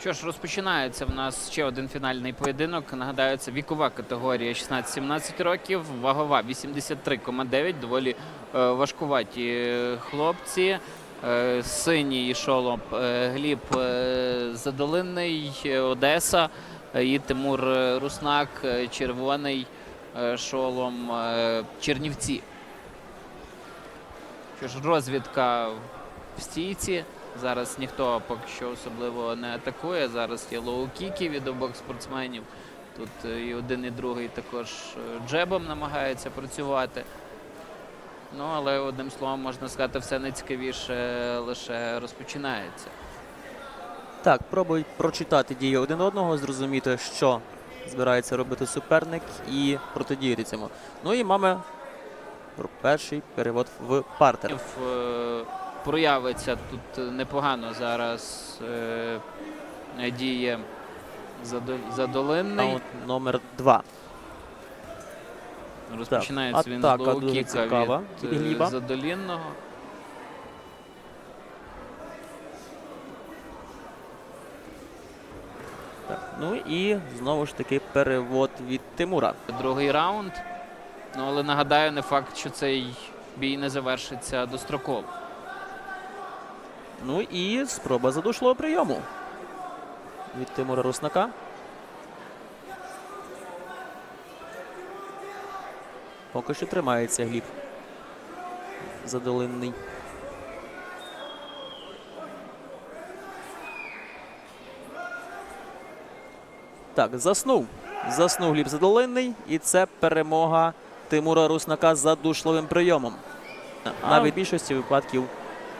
Що ж, розпочинається в нас ще один фінальний поєдинок. Нагадаю, це вікова категорія 16-17 років, вагова 83,9. Доволі е, важкуваті хлопці. Е, синій шолом е, Гліб е, Задолинний, е, Одеса е, і Тимур е, Руснак, е, червоний е, шолом е, Чернівці. Що ж, розвідка в стійці. Зараз ніхто поки що особливо не атакує. Зараз є лоу-кіки від обох спортсменів. Тут е, і один, і другий також е, джебом намагається працювати. Ну, але одним словом можна сказати, все найцікавіше лише розпочинається. Так, пробують прочитати дії один одного, зрозуміти, що збирається робити суперник і протидіяти цьому. Ну і про перший перевод в партер. Е, Проявиться тут непогано зараз е, діє Задо- задолинний. Раунд номер два. Розпочинається він з атака лоу-кіка цікава від від е, Гліба. задолінного. Так. Ну і знову ж таки перевод від Тимура. Другий раунд. Ну, але нагадаю, не факт, що цей бій не завершиться достроково. Ну і спроба задушливого прийому від Тимура Руснака. Поки що тримається Гліб. Задолинний. Так, заснув. Заснув Гліб Задолинний. І це перемога Тимура Руснака з задушливим прийомом. Навіть в більшості випадків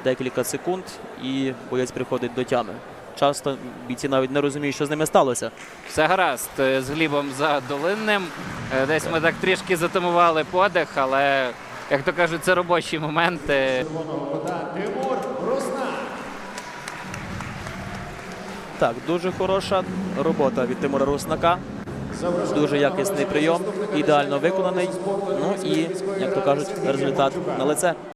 декілька секунд і боєць приходить до тями. Часто бійці навіть не розуміють, що з ними сталося. Все гаразд е, з Глібом задолинним. Е, Десь ми так трішки затамували подих, але, як то кажуть, це робочі моменти. Так, дуже хороша робота від Тимура Руснака. Дуже якісний прийом, ідеально виконаний. Ну і, як то кажуть, результат на лице.